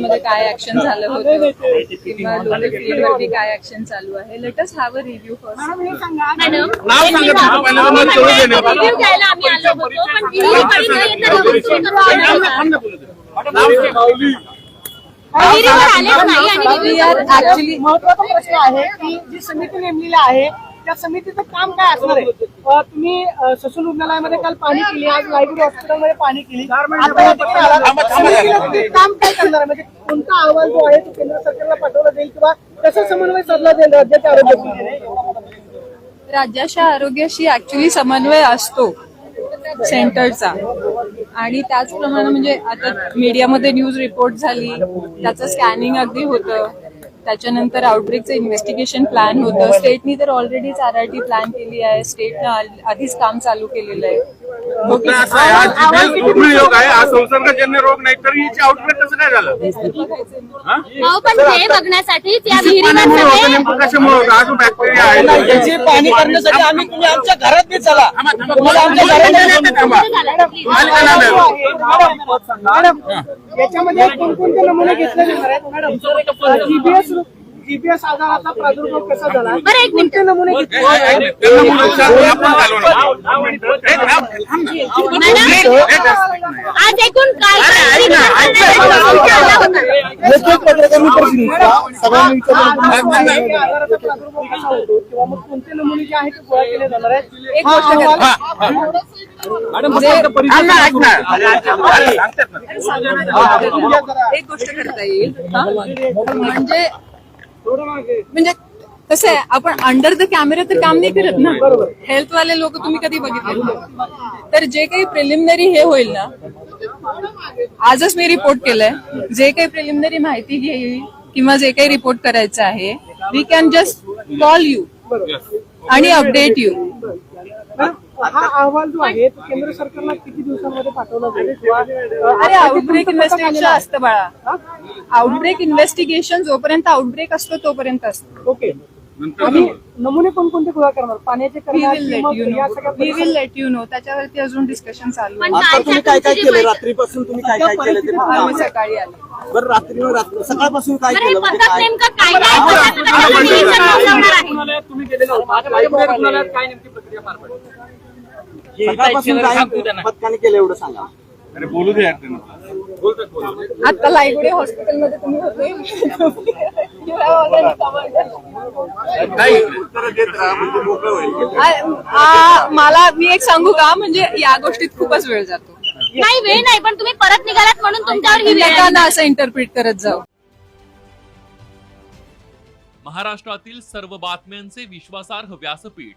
हॉस्पिटलमध्ये काय ऍक्शन झालं होतं किंवा लोकल फील्डवरती काय ऍक्शन चालू आहे let's have a review first madam नाव सांगा तुमचं पहिलं तर मला कळू दे ना. रिव्ह्यू घ्यायला आम्ही आलो होतो पण सुरू होतो. विहिरीवर आलेच नाही आणि वी रिव्ह्यू आर ऍक्च्युली महत्त्वाचा प्रश्न आहे की जी समिती नेमलेली आहे त्या समितीचं काम काय असणार आहे? तुम्ही ससून रुग्णालयामध्ये काल पाणी केली आज लायब्ररी हॉस्पिटलमध्ये पाणी केली. काम काय करणार आहे? म्हणजे कोणता अहवाल जो आहे तो केंद्र सरकारला पाठवला जाईल किंवा कसा समन्वय साधला जाईल राज्याच्या आरोग्य राज्याच्या आरोग्याशी ऍक्च्युली समन्वय असतो सेंटरचा. आणि त्याचप्रमाणे म्हणजे आता मीडियामध्ये न्यूज रिपोर्ट झाली त्याचं स्कॅनिंग अगदी होतं. त्याच्यानंतर आउटब्रेकचं इन्व्हेस्टिगेशन प्लॅन होतं. स्टेटनी तर ऑलरेडीच आर आर टी प्लॅन केली आहे. स्टेटनं आधीच काम चालू केलेलं आहे. मुद्दा असा आहे आज जिथे दुर्मिळ योग आहे हा संसर्गजन्य रोग नाही तर याची आउटब्रेक कसं काय झालं हा? अहो, पण हे बघण्यासाठी त्या दूषित विहिरीवर पाण्यामुळे होतं सगळे नेमकं कशामुळे होतं अजून बॅक्टेरिया आहे याची पाणी करण्यासाठी आम्ही तुम्ही आमच्या घरात बी चला. तुम्हाला आमच्या घरात. मॅडम याच्यामध्ये कोणकोणते नमुने घेतले जाणार आहेत मॅडम जीबीएस जीबीएस आजाराचा प्रादुर्भाव कसा झाला बरं, एक मिनिट. नमुने. आज एकूण. आजाराचा प्रादुर्भाव कसा होतो किंवा मग कोणते जे आहेत ते गोळा केले जाणार आहेत एक हा गोष्ट हा, हा. म्हणजे. एक करता येईल हा? म्हणजे म्हणजे कसं आहे आपण अंडर द कॅमेरा तर काम नाही करत ना. हेल्थ वाले लोक तुम्ही कधी बघितले तर जे काही प्रिलिमिनरी हे होईल ना आजच मी रिपोर्ट केलंय. जे काही प्रिलिमिनरी माहिती घेईल किंवा जे काही रिपोर्ट करायचं आहे we can just call you आणि अपडेट यू हा अहवाल जो आहे तो केंद्र सरकारला किती दिवसांमध्ये पाठवला जाईल? अरे आउटब्रेक इन्व्हेस्टिगेशन असतं बाळा. आउटब्रेक इन्व्हेस्टिगेशन जोपर्यंत आउटब्रेक असतो तोपर्यंत असतं. ओके आम्ही नमुने कोणकोणते गोळा करणार? पाण्याचे वी करणार विल लेट यू नो सगळ्या we will let you know त्याच्यावरती अजून डिस्कशन चालू पण आहे तुम्ही काय काय केलं रात्रीपासून तुम्ही काय काय केलं ते फक्त आम्ही सकाळी आलो. बरं रात्री रात्री सकाळपासून काय केलं म्हणजे पथक काय? नेमकं काय काय पथक त्याचं निरीक्षण नोंदवणार आहे. सकाळपासून काय पथकाने केलं एवढं सांगा. अरे बोलू दे यार त्यांना. आता लायगुडे हॉस्पिटलमध्ये तुम्ही होते. म्हणजे मला मी एक सांगू का म्हणजे या गोष्टीत खूपच वेळ जातो. नाही वेळ नाही पण तुम्ही परत निघालात म्हणून तुमच्यावर ही वेळ असं इंटरप्रिट करत जाऊ. महाराष्ट्रातील सर्व बातम्यांचे विश्वासार्ह व्यासपीठ